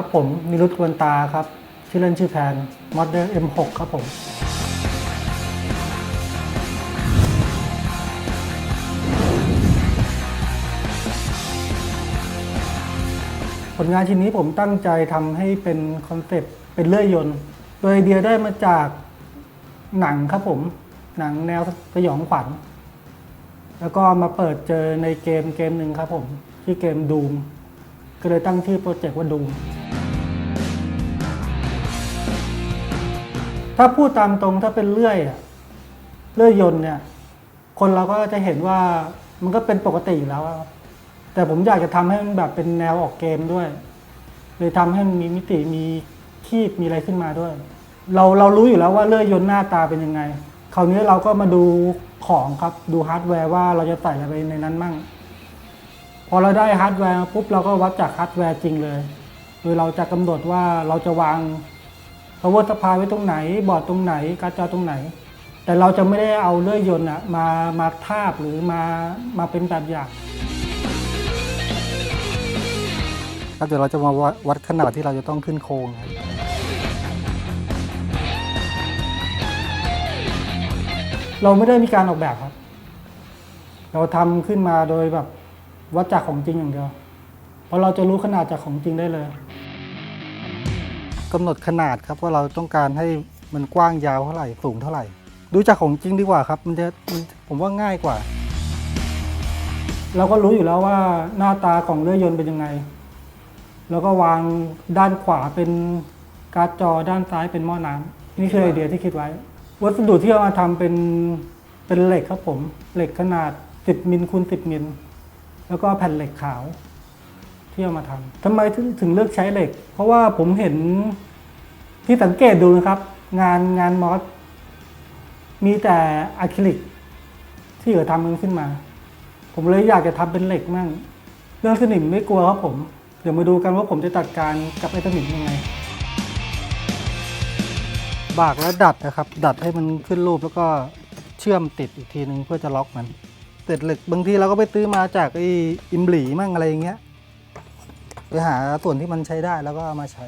ครับผมนิรุตกวนตาครับ ชื่อเล่นชื่อแพนมอดเดอร์ M6 ครับผม ผลงานชิ้นนี้ผมตั้งใจทำให้เป็นคอนเซปต์เป็นเลื่อยยนต์ โดยไอเดียได้มาจากหนังครับผม หนังแนวสยองขวัญ แล้วก็มาเปิดเจอในเกมเกมหนึ่งครับผมชื่เกมดูมก็เลยตั้งชื่อโปรเจกต์ว่าดูม ถ้าพูดตามตรงถ้าเป็นเลื่อยอะเลื่อยยนต์เนี่ย คนเราก็จะเห็นว่ามันก็เป็นปกติอยู่แล้วครับแต่ผมอยากจะทำให้มันแบบเป็นแนวออกเกมด้วยเลยทำให้มันมีมิติมีคีบมีอะไรขึ้นมาด้วย เราเรารู้อยู่แล้วว่าเลื่อยยนต์หน้าตาเป็นยังไง คราวนี้เราก็มาดูของครับดูฮาร์ดแวร์ว่าเราจะใส่อะไรไปในนั้นมั่ง พอเราได้ฮาร์ดแวร์ปุ๊บเราก็วัดจากฮาร์ดแวร์จริงเลยโดยเราจะกำหนดว่าเราจะวาง power supply ไว้ตรงไหน บอร์ดตรงไหนการ์ดจอตรงไหน แต่เราจะไม่ได้เอาเลื่อยยนต์อะมามาทาบหรือมามาเป็นแบบอย่างครับเดี๋ยวเราจะมาวัดขนาดที่เราจะต้องขึ้นโครงครับเราไม่ได้มีการออกแบบครับ เราทำขึ้นมาโดยแบบวัดจากของจริงอย่างเดียวเพราะเราจะรู้ขนาดจากของจริงได้เลย กำหนดขนาดครับว่าเราต้องการให้มันกว้างยาวเท่าไหร่สูงเท่าไหร่ ดูจากของจริงดีกว่าครับมันจะมันผมว่าง่ายกว่า เราก็รู้อยู่แล้วว่าหน้าตาของเลื่อยยนต์เป็นยังไง แล้วก็วางด้านขวาเป็นการ์ดจอด้านซ้ายเป็นหม้อน้ำนี่คือไอเดียที่คิดไว้ วัสดุที่เอามาทำเป็นเป็นเหล็กครับผม เหล็กขนาด 10มิลคูณ10มิลแล้วก็แผ่นเหล็กขาว ที่เอามาทำทำไมถึงถึงเลือกใช้เหล็ก เพราะว่าผมเห็นที่สังเกตดูนะครับ งานงานมอสมีแต่อะคริลิกที่เหลือทำมันขึ้นมา ผมเลยอยากจะทำเป็นเหล็กมั่งเรื่องสนิมไม่กลัวครับผม เดี๋ยวมาดูกันว่าผมจะจัดการกับไอ้สนิมยังไง บากแล้วดัดนะครับ ดัดให้มันขึ้นรูปแล้วก็เชื่อมติดอีกทีนึงเพื่อจะล็อกมันเศษเหล็กบางทีเราก็ไปซื้อมาจากไอ้อิมหลีมั่งอะไรอย่างเงี้ย ไปหาส่วนที่มันใช้ได้แล้วก็เอามาใช้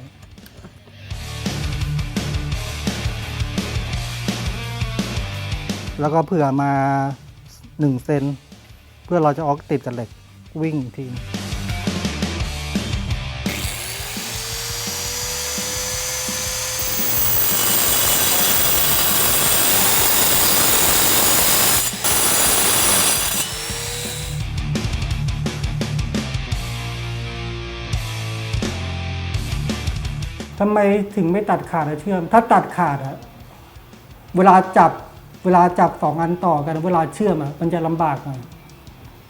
แล้วก็เผื่อมา 1 เซน เพื่อเราจะออกติดกับเหล็กวิ่งอีกที ทำไมถึงไม่ตัดขาดอะเชื่อม ถ้าตัดขาดอะเวลาจับเวลาจับสองอันต่อกันเวลาเชื่อมอะมันจะลำบากหน่อย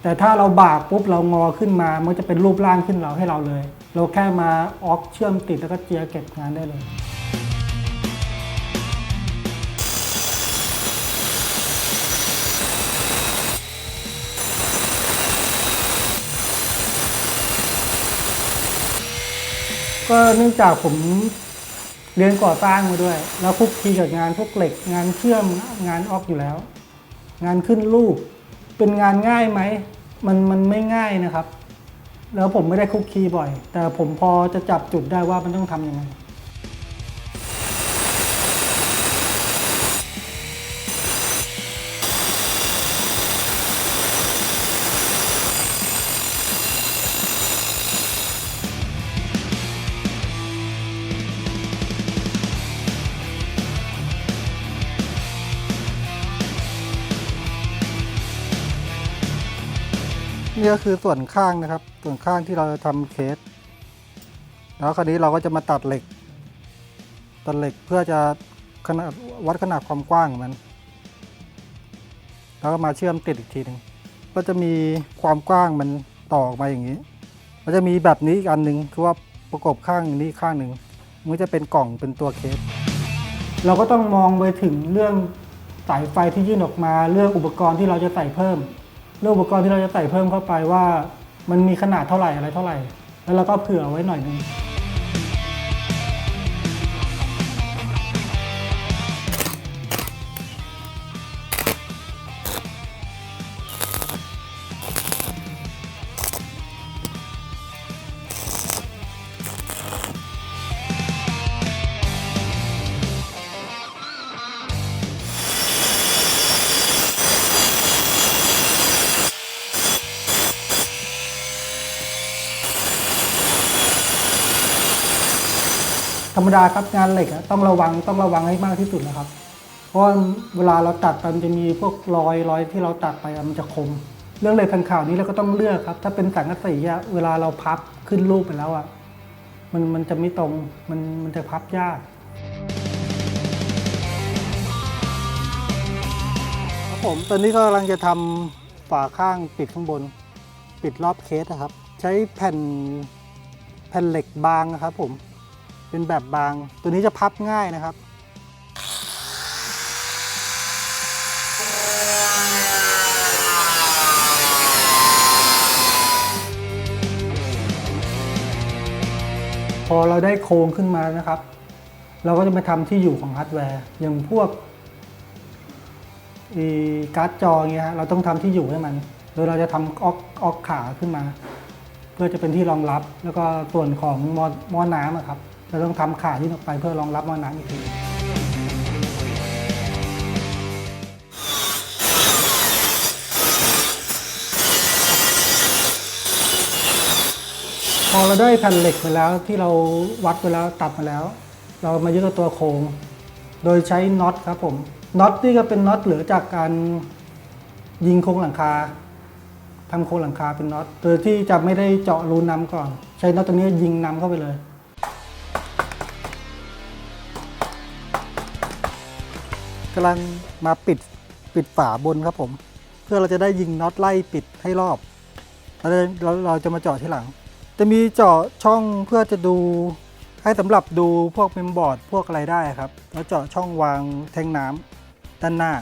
แต่ถ้าเราบากปุ๊บเรางอขึ้นมา มันจะเป็นรูปร่างขึ้นเราให้เราเลย เราแค่มาออกเชื่อมติดแล้วก็เจียเก็บงานได้เลย ก็เนื่องจากผมเรียนก่อสร้างมาด้วย แล้วคุกคีกับงานพวกเหล็ก งานเชื่อมงานออกอยู่แล้ว งานขึ้นรูป เป็นงานง่ายไหมมันมันไม่ง่ายนะครับ แล้วผมไม่ได้คุกคีบ่อย แต่ผมพอจะจับจุดได้ว่ามันต้องทำยังไง ก็คือส่วนข้างนะครับ ส่วนข้างที่เราจะทำเคส แล้วคราวนี้เราก็จะมาตัดเหล็ก ตัดเหล็กเพื่อจะขนาดวัดขนาดความกว้างของมัน แล้วก็มาเชื่อมติดอีกทีหนึ่งก็จะมีความกว้างมันต่อออกมาอย่างนี้ มันจะมีแบบนี้อีกอันหนึ่งคือว่าประกบข้างนี้ข้างหนึ่งมันจะเป็นกล่องเป็นตัวเคส เราก็ต้องมองไปถึงเรื่องสายไฟที่ยื่นออกมาเรื่องอุปกรณ์ที่เราจะใส่เพิ่ม เรื่องอุปกรณ์ที่เราจะใส่เพิ่มเข้าไปว่า มันมีขนาดเท่าไหร่อะไรเท่าไหร่ แล้วเราก็เผื่อไว้หน่อยนึง ธรรมดาครับงานเหล็กอะต้องระวังต้องระวังให้มากที่สุดนะครับ เพราะว่าเวลาเราตัดมันจะมีพวกรอยรอยที่เราตัดไปมันจะคม เรื่องเหล็กพันข่าวนี้เราก็ต้องเลือกครับ ถ้าเป็นสังกะสีอะเวลาเราพับขึ้นรูปไปแล้วอะมันมันจะไม่ตรงมันมันจะพับยากครับผมตอนนี้ก็กำลังจะทำฝาข้างปิดข้างบน ปิดรอบเคสนะครับ ใช้แผ่นแผ่นเหล็กบางนะครับผม เป็นแบบบาง ตัวนี้จะพับง่ายนะครับ พอเราได้โครงขึ้นมานะครับ เราก็จะไปทำที่อยู่ของฮาร์ดแวร์ อย่างพวกการ์ดจอเงี้ยฮะเราต้องทำที่อยู่ให้มันโดยเราจะทำออกออกขาขึ้นมา เพื่อจะเป็นที่รองรับแล้วก็ส่วนของมอมอน้ำอะครับ เราต้องทำขาที่ออกไปเพื่อรองรับม้อน้ำอีกทีพอเราได้แผ่นเหล็กไปแล้วที่เราวัดไปแล้วตัดมาแล้ว เรามายึดกับตัวโครงโดยใช้น็อตครับผมน็อตนี่ก็เป็นน็อตเหลือจากการยิงโครงหลังคาทำโครงหลังคาเป็นน็อตโดยที่จะไม่ได้เจาะรูน้ำก่อน ใช้น็อตตัวนี้ยิงน้ำเข้าไปเลย กำลังมาปิดปิดฝาบนครับผม เพื่อเราจะได้ยิงน็อตไล่ปิดให้รอบแล้วเราเราเราจะมาเจาะที่หลัง จะมีเจาะช่องเพื่อจะดูให้สำหรับดูพวกเมมบอร์ดพวกอะไรได้ครับ แล้วเจาะช่องวางแทงน้ำด้านหน้า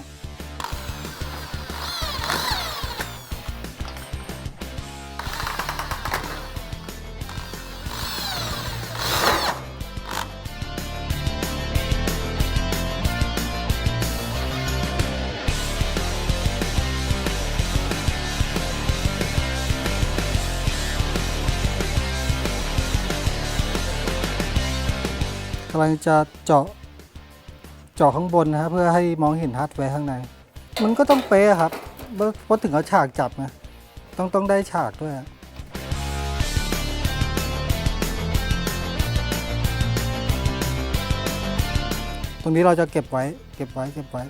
ำลังจะเจาะเจาะข้างบนนะครับเพื่อให้มองเห็นฮาร์ดแวร์ข้างใน มันก็ต้องเป๊ะครับเพราะถึงเอาฉากจับไงต้องต้องได้ฉากด้วยตรงนี้เราจะเก็บไว้ เก็บไว้ เก็บไว้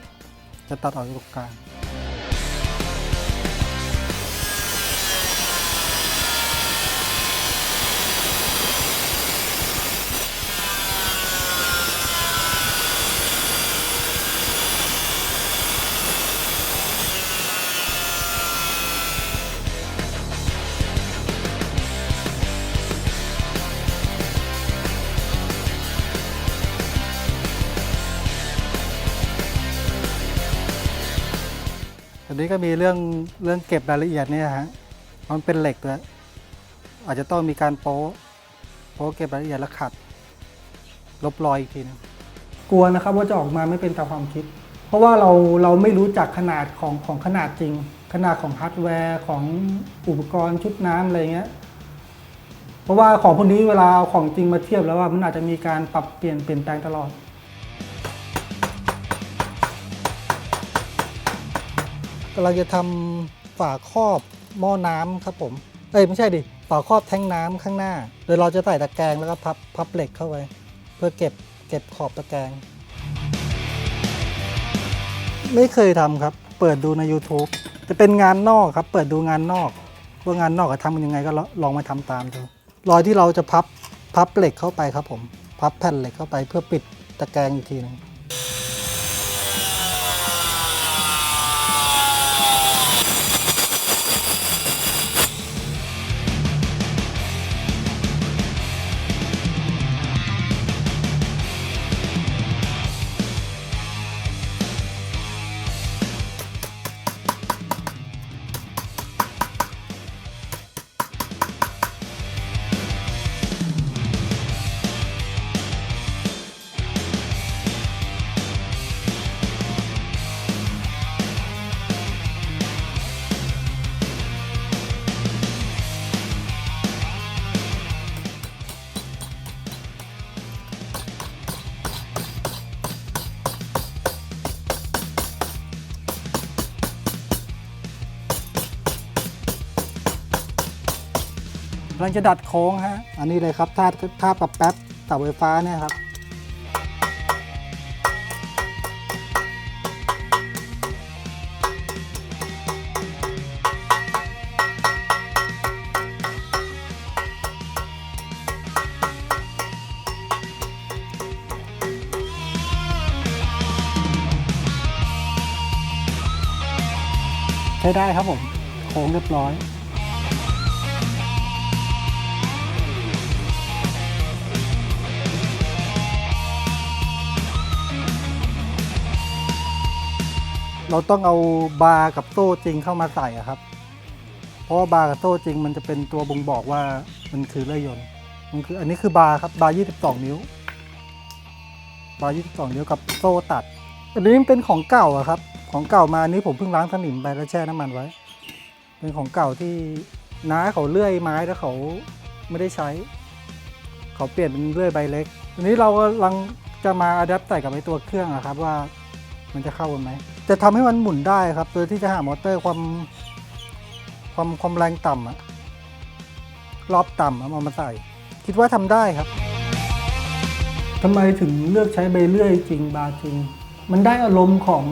จะตัดออกจากตรงกลาง ก็มีเรื่องเรื่องเก็บรายละเอียดเนี่ยฮะมันเป็นเหล็กด้วยอาจจะต้องมีการโป๊ะโป๊ะเก็บรายละเอียดแล้วขัด ลบรอยอีกทีนึงกลัวนะครับว่าจะออกมาไม่เป็นตามความคิด เพราะว่าเราเราไม่รู้จักขนาดของของขนาดจริง ขนาดของฮาร์ดแวร์ของอุปกรณ์ชุดน้ำอะไรเงี้ยเพราะว่าของพวกนี้เวลาเอาของจริงมาเทียบแล้วว่ามันอาจจะมีการปรับเปลี่ยนเปลี่ยนแปลงตลอดำลังจะทำฝาครอบหม้อน้ำครับผมเอ้ยไม่ใช่ดิฝาครอบแท้งน้ำข้างหน้าโดยเราจะใส่ตะแกรงแล้วก็พับพับเหล็กเข้าไว้ เพื่อเก็บเก็บขอบตะแกรงไม่เคยทำครับ เปิดดูใน YouTube จะเป็นงานนอกครับ เปิดดูงานนอก ว่างานนอกเขาทำมันยังไงก็ลองมาทำตามดูรอยที่เราจะพับพับเหล็กเข้าไปครับผม พับแผ่นเหล็กเข้าไปเพื่อปิดตะแกรงอีกทีหนึง งจะดัดโค้งฮะ อันนี้เลยครับท่าท่ากับแป๊บเสาไฟฟ้าเนี่ยครับ ใช้ได้ครับผม โค้งเรียบร้อย เราต้องเอาบาร์กับโซ่จริงเข้ามาใส่อะครับ เพราะว่าบาร์กับโซ่จริงมันจะเป็นตัวบ่งบอกว่ามันคือเลื่อยยนต์มันคืออันนี้คือบาร์ครับบาร์22 นิ้ว บาร์22 นิ้วกับโซ่ตัด อันนี้มันเป็นของเก่าอะครับ ของเก่ามาอันนี้ผมเพิ่งล้างสนิมไปแล้วแช่น้ำมันไว้ เป็นของเก่าที่น้าเขาเลื่อยไม้แล้วเขาไม่ได้ใช้ เขาเปลี่ยนเป็นเลื่อยใบเล็กอันนี้เรากำลังจะมาอัดแอปใส่กับไอตัวเครื่องอะครับว่า มันจะเข้ากันไหม จะทำให้มันหมุนได้ครับ โดยที่จะหามอเตอร์ความความความแรงต่ำอะรอบต่ำเอามาใส่ คิดว่าทำได้ครับทำไมถึงเลือกใช้ใบเลื่อยจริงบาร์จริง มันได้อารมณ์ของ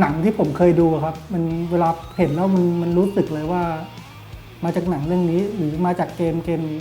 หนังที่ผมเคยดูอะครับ มันเวลาเห็นแล้วมันมันรู้สึกเลยว่า มาจากหนังเรื่องนี้หรือมาจากเกมเกมนี้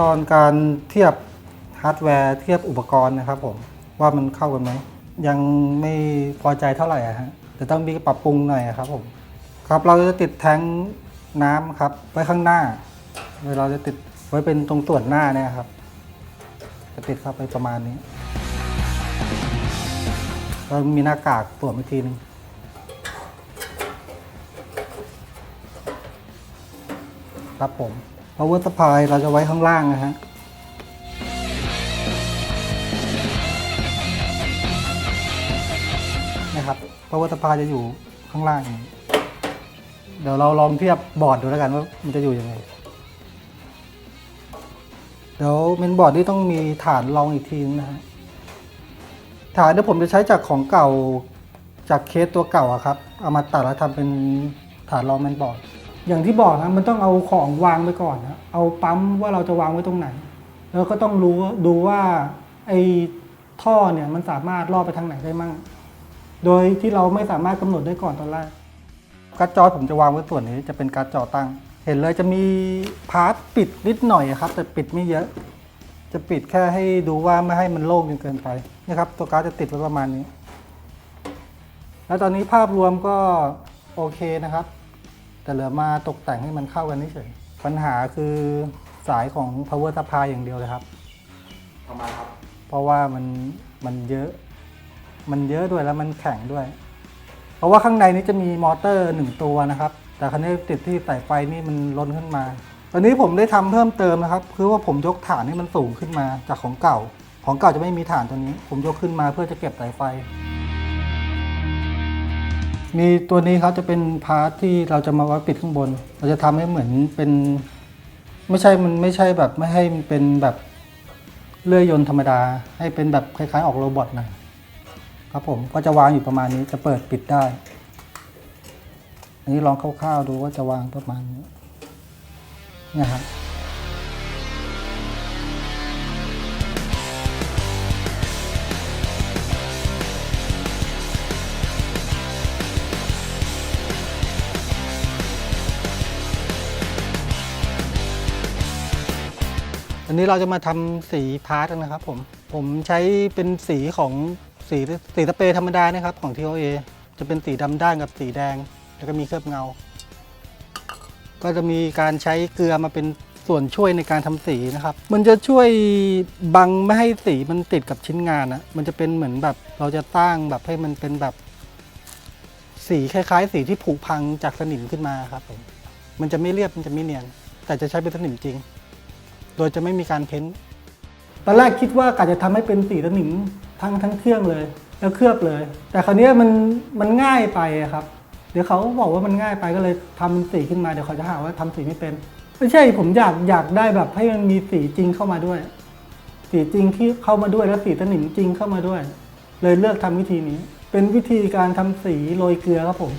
ตอนการเทียบฮาร์ดแวร์เทียบอุปกรณ์นะครับผมว่ามันเข้ากันไหมยังไม่พอใจเท่าไหร่อะฮะจะต้องมีปรับปรุงหน่อยครับผมครับเราจะติดแทงน้ำครับไว้ข้างหน้าเราจะติดไว้เป็นตรงส่วนหน้าเนี่ยครับ จะติดเข้าไปประมาณนี้เรามีหน้ากากสวมอีกทีนึงครับผม power supply เราจะไว้ข้างล่างนะฮะนะครับ power supply จะอยู่ข้างล่างอย่างนี้เดี๋ยวเราลองเทียบบอร์ดดูแล้วกันว่ามันจะอยู่ยังไง เดี๋ยวเมนบอร์ดนี่ต้องมีฐานรองอีกทีนึงนะฮะฐานเดี๋ยวผมจะใช้จากของเก่าจากเคสตัวเก่าอะครับ เอามาตัดแล้วทำเป็นฐานรองเมนบอร์ด อย่างที่บอกนะมันต้องเอาของวางไว้ก่อนนะเอาปั๊มว่าเราจะวางไว้ตรงไหน แล้วก็ต้องรู้ดูว่าไอ้ท่อเนี่ยมันสามารถล่อไปทางไหนได้มั่ง โดยที่เราไม่สามารถกำหนดได้ก่อนตอนแรกการ์ดจอผมจะวางไว้ส่วนนี้จะเป็นการ์ดจอตั้ง เห็นเลยจะมีพาร์ทปิดนิดหน่อยครับ แต่ปิดไม่เยอะ จะปิดแค่ให้ดูว่าไม่ให้มันโล่งจนเกินไปนะครับ ตัวการ์ดจะติดไว้ประมาณนี้ แล้วตอนนี้ภาพรวมก็โอเคนะครับ แต่เหลือมาตกแต่งให้มันเข้ากันเฉยๆปัญหาคือสายของ power supply อย่างเดียวเลยครับ ทำไมครับ เพราะว่ามันมันเยอะ มันเยอะด้วยแล้วมันแข็งด้วย เพราะว่าข้างในนี้จะมีมอเตอร์หนึ่งตัวนะครับ แต่คันนี้ติดที่สายไฟนี่มันล้นขึ้นมา ตอนนี้ผมได้ทำเพิ่มเติมนะครับ คือว่าผมยกฐานให้มันสูงขึ้นมาจากของเก่า ของเก่าจะไม่มีฐานตัวนี้ ผมยกขึ้นมาเพื่อจะเก็บสายไฟ มีตัวนี้เขาจะเป็นพาร์ทที่เราจะมาไว้ปิดข้างบน เราจะทำให้เหมือนเป็น ไม่ใช่มันไม่ใช่แบบไม่ให้มันเป็นแบบเลื่อยยนต์ธรรมดา ให้เป็นแบบคล้ายๆ ออกโรบอทหน่อยครับผมก็จะวางอยู่ประมาณนี้จะเปิดปิดได้ อันนี้ลองคร่าวๆดูว่าจะวางประมาณนี้นี่ยครับ อันนี้เราจะมาทำสีพาร์ทกันนะครับผมผมใช้เป็นสีของสีสีสเปรย์ธรรมดานะครับของ TOA จะเป็นสีดำด้านกับสีแดง แล้วก็มีเคลือบเงา ก็จะมีการใช้เกลือมาเป็นส่วนช่วยในการทำสีนะครับ มันจะช่วยบังไม่ให้สีมันติดกับชิ้นงานนะมันจะเป็นเหมือนแบบเราจะสร้างแบบให้มันเป็นแบบสีคล้ายๆ สีที่ผุพังจากสนิมขึ้นมาครับผมมันจะไม่เรียบมันจะไม่เนียน แต่จะใช้เป็นสนิมจริง โดยจะไม่มีการเพ้นท์ตอนแรกคิดว่ากะจะทำให้เป็นสีสนิมทั้งทั้งเครื่องเลย แล้วเคลือบเลย แต่คราวเนี้ยมันมันง่ายไปครับ เดี๋ยวเขาบอกว่ามันง่ายไปก็เลยทำสีขึ้นมาเดี๋ยวเขาจะหาว่าทำสีไม่เป็นไม่ใช่ผมอยากอยากได้แบบให้มันมีสีจริงเข้ามาด้วย สีจริงที่เข้ามาด้วยแล้วสีสนิมจริงเข้ามาด้วย เลยเลือกทำวิธีนี้ เป็นวิธีการทำสีโรยเกลือครับผม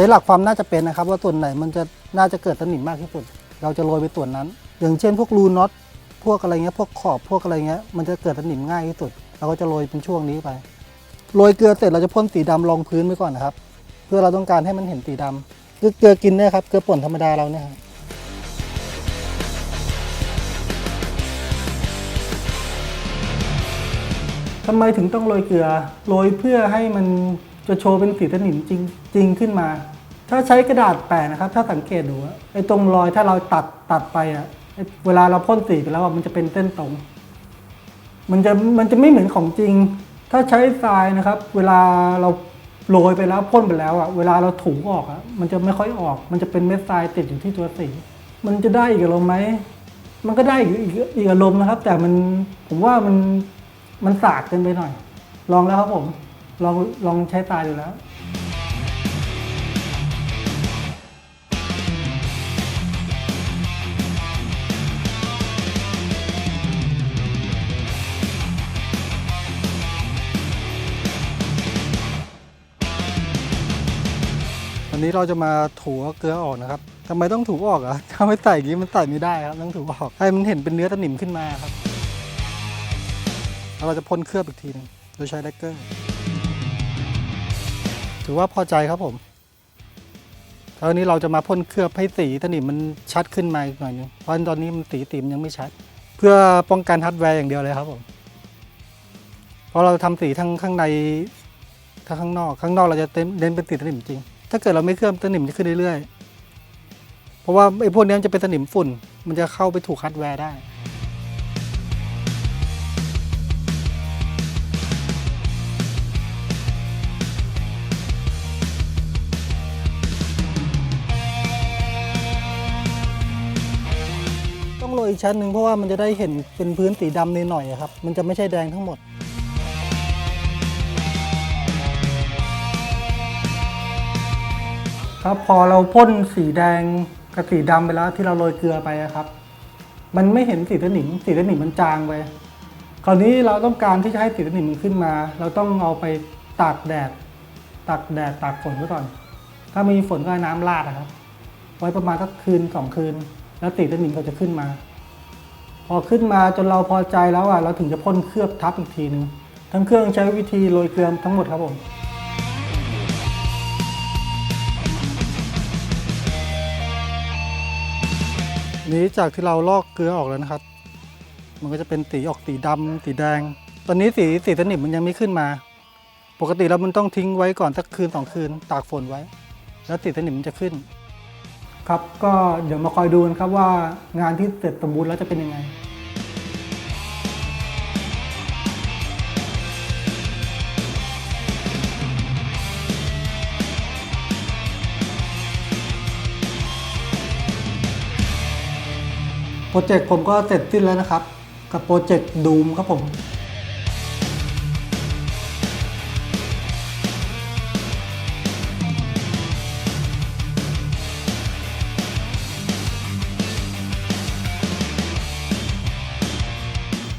ช้หลักความน่าจะเป็นนะครับ ว่าส่วนไหนมันจะน่าจะเกิดสนิมมากที่สุด เราจะโรยไปส่วนนั้น อย่างเช่น พวกรูน็อตพวกอะไรเงี้ยพวกขอบพวกอะไรเงี้ยมันจะเกิดสนิมง่ายที่สุด เราก็จะโรยเป็นช่วงนี้ไปโรยเกลือเสร็จเราจะพ่นสีดำรองพื้นไว้ก่อนนะครับ เพื่อเราต้องการให้มันเห็นสีดำเกลือเกลือกินเนี่ยครับเกลือป่นธรรมดาเราเนี่ยครับทำไมถึงต้องโรยเกลือโรยเพื่อให้มันจะโชว์เป็นสีสนิมจริงจริงขึ้นมา ถ้าใช้กระดาษแปะนะครับ ถ้าสังเกตดูอะไอ้ตรงรอยถ้าเราตัดตัดไปอะไอ้เวลาเราพ่นสีไปแล้วอะมันจะเป็นเส้นตรง มันจะมันจะไม่เหมือนของจริง ถ้าใช้ทรายนะครับ เวลาเราโรยไปแล้วพ่นไปแล้วอะเวลาเราถูออกอะมันจะไม่ค่อยออก มันจะเป็นเม็ดทรายติดอยู่ที่ตัวสี มันจะได้อีกอารมณ์ไหมมันก็ได้อีกอีกอีกอารมณ์นะครับ แต่มันผมว่ามันมันสากเกินไปหน่อย ลองแล้วครับผม ลองลองใช้ทรายดูแล้ว วันนี้เราจะมาถูเกลือออกนะครับทำไมต้องถูออกอะถ้าไม่ใส่อย่างนี้มันใส่ไม่ได้ครับต้องถูออกให้มันเห็นเป็นเนื้อตะหนิมขึ้นมาครับแล้วเราจะพ่นเคลือบอีกทีหนึงโดยใช้แลกเกอร์ ถือว่าพอใจครับผมแล้วนี้เราจะมาพ่นเคลือบให้สีตะหนิมมันชัดขึ้นมาอีกหน่อยนึงเพราะตอนนี้มันสีติมยังไม่ชัด เพื่อป้องกันฮาร์ดแวร์อย่างเดียวเลยครับผมเพราะเราทำสีทั้งข้างในถ้าข้างนอก ข้างนอกเราจะเต็มเน้นเป็นสีสนิมจริง ถ้าเกิดเราไม่เคลื่อบสนิมจะขึ้นเรื่อยๆ เพราะว่าไอ้พวกนี้มันจะเป็นสนิมฝุ่น มันจะเข้าไปถูกฮาร์ดแวร์ได้ ต้องโรยอีกชั้นหนึ่งเพราะว่ามันจะได้เห็นเป็นพื้นสีดำหน่อยๆอะครับ มันจะไม่ใช่แดงทั้งหมด ครับพอเราพ่นสีแดงกับสีดำไปแล้วที่เราโรยเกลือไปอะครับ มันไม่เห็นสีสนิมสีสนิมมันจางไปคราวนี้เราต้องการที่จะให้สีสนิมมันขึ้นมา เราต้องเอาไปตากแดดตากแดดตากฝนไว้ก่อน ถ้ามีฝนก็เอาน้ำราดอะครับ ไว้ประมาณสักคืนสองคืน แล้วสีสนิมก็จะขึ้นมา พอขึ้นมาจนเราพอใจแล้วอะเราถึงจะพ่นเคลือบทับอีกทีหนึ่งทั้งเครื่องใช้วิธีโรยเกลือทั้งหมดครับผม นี้จากที่เราลอกเกลือออกแล้วนะครับ มันก็จะเป็นสีออกสีดำสีแดง ตอนนี้สีสีสนิมมันยังไม่ขึ้นมา ปกติแล้วมันต้องทิ้งไว้ก่อนสักคืนสองคืนตากฝนไว้ แล้วสีสนิมมันจะขึ้น ครับก็เดี๋ยวมาคอยดูกันครับว่างานที่เสร็จสมบูรณ์แล้วจะเป็นยังไง โปรเจกต์ผมก็เสร็จสิ้นแล้วนะครับ กับโปรเจกต์ดูมครับผม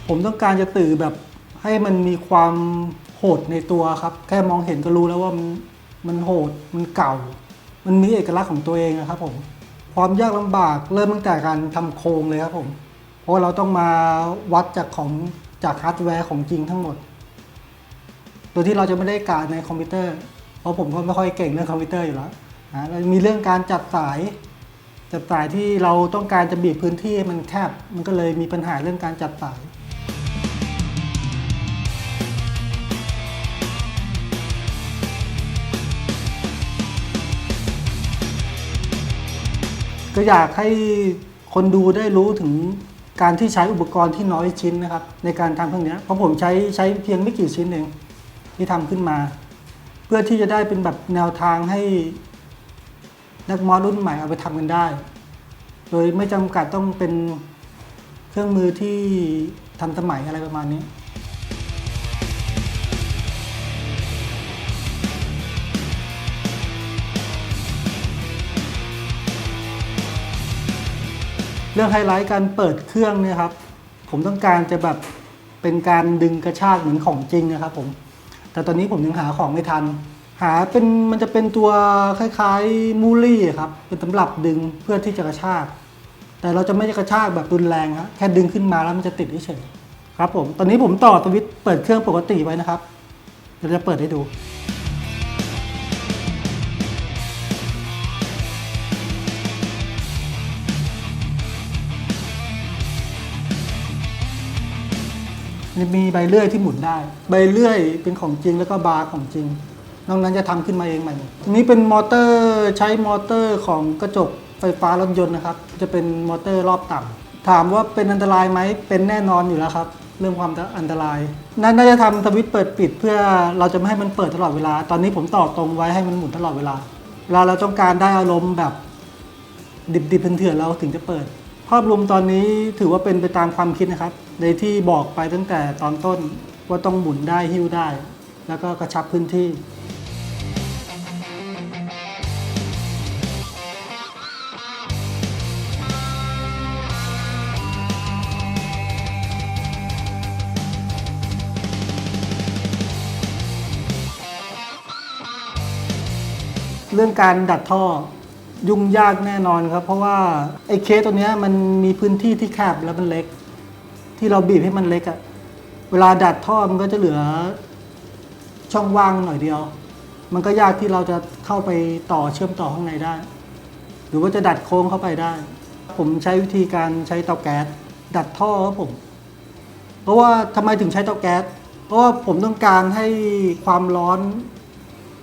ผมต้องการจะสื่อแบบให้มันมีความโหดในตัวครับ แค่มองเห็นก็รู้แล้วว่ามันมันโหดมันเก่า มันมีเอกลักษณ์ของตัวเองอะครับผม ความยากลำบากเริ่มตั้งแต่การทำโครงเลยครับผม เพราะเราต้องมาวัดจากของจากฮาร์ดแวร์ของจริงทั้งหมด โดยที่เราจะไม่ได้การในคอมพิวเตอร์ เพราะผมก็ไม่ค่อยเก่งเรื่องคอมพิวเตอร์อยู่แล้วนะมีเรื่องการจัดสาย จัดสายที่เราต้องการจะบีบพื้นที่ให้มันแคบ มันก็เลยมีปัญหาเรื่องการจัดสาย็อยากให้คนดูได้รู้ถึงการที่ใช้อุปกรณ์ที่น้อยชิ้นนะครับ ในการทำเครื่องนี้เพราะผมใช้ใช้เพียงไม่กี่ชิ้นเองที่ทำขึ้นมา เพื่อที่จะได้เป็นแบบแนวทางให้นักมอสรุ่นใหม่เอาไปทำกันได้ โดยไม่จำกัดต้องเป็นเครื่องมือที่ทันสมัยอะไรประมาณนี้ เรื่องไฮไลท์การเปิดเครื่องเนี่ยครับ ผมต้องการจะแบบเป็นการดึงกระชากเหมือนของจริงนะครับผมแต่ตอนนี้ผมยังหาของไม่ทัน หาเป็นมันจะเป็นตัวคล้ายๆมูลี่ครับเป็นสำหรับดึงเพื่อที่จะกระชาก แต่เราจะไม่ได้กระชากแบบรุนแรงครับแค่ดึงขึ้นมาแล้วมันจะติดเฉยครับผมตอนนี้ผมต่อสวิตช์เปิดเครื่องปกติไว้นะครับเดี๋ยวจะเปิดให้ดู มีใบเลื่อยที่หมุนได้ ใบเลื่อยเป็นของจริงแล้วก็บาร์ของจริง นอกนั้นจะทำขึ้นมาเองใหม่อันนี้เป็นมอเตอร์ใช้มอเตอร์ของกระจกไฟฟ้ารถยนต์นะครับ จะเป็นมอเตอร์รอบต่ำถามว่าเป็นอันตรายไหมเป็นแน่นอนอยู่แล้วครับ เรื่องความอันตรายน่าน่าจะทำสวิตช์เปิดปิด เพื่อเราจะไม่ให้มันเปิดตลอดเวลา ตอนนี้ผมต่อตรงไว้ให้มันหมุนตลอดเวลาเวลาเราต้องการได้อารมณ์แบบดิบๆเถื่อนๆเราถึงจะเปิด ภาพรวมตอนนี้ถือว่าเป็นไปตามความคิดนะครับ ในที่บอกไปตั้งแต่ตอนต้นว่าต้องหมุนได้หิ้วได้ แล้วก็กระชับพื้นที่ เรื่องการดัดท่อ ยุ่งยากแน่นอนครับ เพราะว่าไอ้เคสตัวเนี้ยมันมีพื้นที่ที่แคบแล้วมันเล็ก ที่เราบีบให้มันเล็กอะเวลาดัดท่อมันก็จะเหลือช่องว่างหน่อยเดียว มันก็ยากที่เราจะเข้าไปต่อเชื่อมต่อข้างในได้ หรือว่าจะดัดโค้งเข้าไปได้ ผมใช้วิธีการใช้เตาแก๊สดัดท่อครับผม เพราะว่าทำไมถึงใช้เตาแก๊สเพราะว่าผมต้องการให้ความร้อน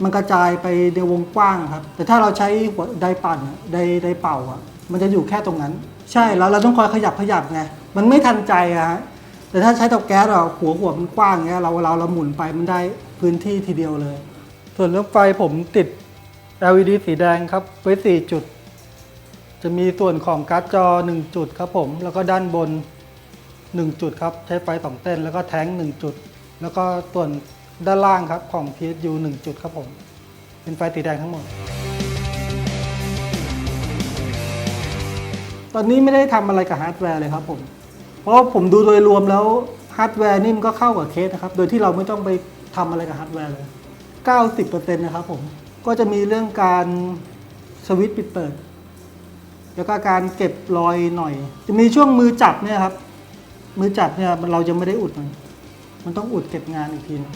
มันกระจายไปในวงกว้างครับ แต่ถ้าเราใช้หัวไดปั่นไดไดเป่าอะ มันจะอยู่แค่ตรงนั้น ใช่แล้วเราต้องคอยขยับขยับไงมันไม่ทันใจอะฮะแต่ถ้าใช้เตาแก๊สอะหัวหัวมันกว้างเงี้ยเราเวลาเราหมุนไปมันได้พื้นที่ทีเดียวเลย ส่วนเรื่องไฟผมติด LED สีแดงครับไว้4จุด จะมีส่วนของการ์ดจอ 1 จุดครับผม แล้วก็ด้านบน 1 จุดครับ ใช้ไฟ 2 เส้นแล้วก็แท้ง 1 จุด แล้วก็ส่วน ด้านล่างครับของ PSU 1 จุดครับผม เป็นไฟสีแดงทั้งหมด ตอนนี้ไม่ได้ทำอะไรกับฮาร์ดแวร์เลยครับผม เพราะผมดูโดยรวมแล้วฮาร์ดแวร์นี่มันก็เข้ากับเคสนะครับ โดยที่เราไม่ต้องไปทำอะไรกับฮาร์ดแวร์เลย 90%นะครับผม ก็จะมีเรื่องการสวิตช์ปิดเปิด แล้วก็การเก็บรอยหน่อย จะมีช่วงมือจับเนี่ยครับ มือจับเนี่ยเราจะไม่ได้อุดมันมันต้องอุดเก็บงานอีกทีนึง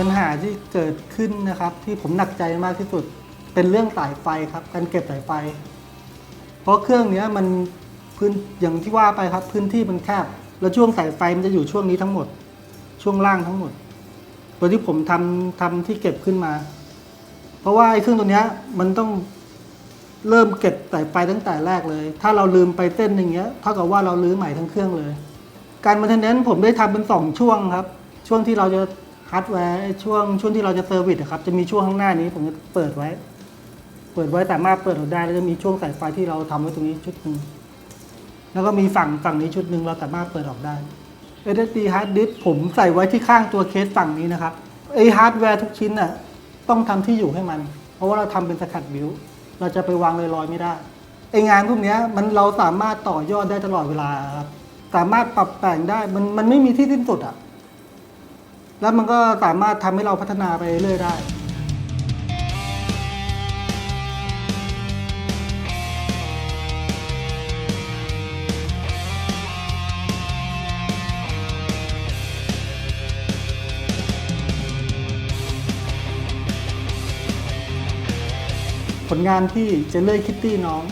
ปัญหาที่เกิดขึ้นนะครับที่ผมหนักใจมากที่สุดเป็นเรื่องสายไฟครับ การเก็บสายไฟ เพราะเครื่องเนี้ยมันพื้นอย่างที่ว่าไปครับ พื้นที่มันแคบแล้วช่วงสายไฟมันจะอยู่ช่วงนี้ทั้งหมด ช่วงล่างทั้งหมดโดยที่ผมทำทำที่เก็บขึ้นมา เพราะว่าไอ้เครื่องตัวเนี้ยมันต้องเริ่มเก็บสายไฟตั้งแต่แรกเลย ถ้าเราลืมไปเส้นหนึ่งเงี้ยเท่ากับว่าเราลื้อใหม่ทั้งเครื่องเลย การมันเทนเนนผมได้ทำเป็นสองช่วงครับ ช่วงที่เราจะ ฮาร์ดแวร์ช่วงช่วงที่เราจะเซอร์วิสอะครับจะมีช่วงข้างหน้านี้ผมจะเปิดไว้ เปิดไว้สามารถเปิดออกได้แล้วจะมีช่วงสายไฟที่เราทำไว้ตรงนี้ชุดหนึ่งแล้วก็มีฝั่งฝั่งนี้ชุดหนึ่งเราสามารถเปิดออกได้ SSD hard disk ผมใส่ไว้ที่ข้างตัวเคสฝั่งนี้นะครับไอฮาร์ดแวร์ทุกชิ้นน่ะต้องทำที่อยู่ให้มัน เพราะว่าเราทำเป็นสกัดบิวเราจะไปวางลอยๆไม่ได้ไองานพวกเนี้ยมันเราสามารถต่อยอดได้ตลอดเวลาครับสามารถปรับแต่งได้มันมันไม่มีที่สิ้นสุดอะ แล้วมันก็สามารถทำให้เราพัฒนาไปเรื่อยได้ ผลงานที่เจเลอร์คิตตี้น้อง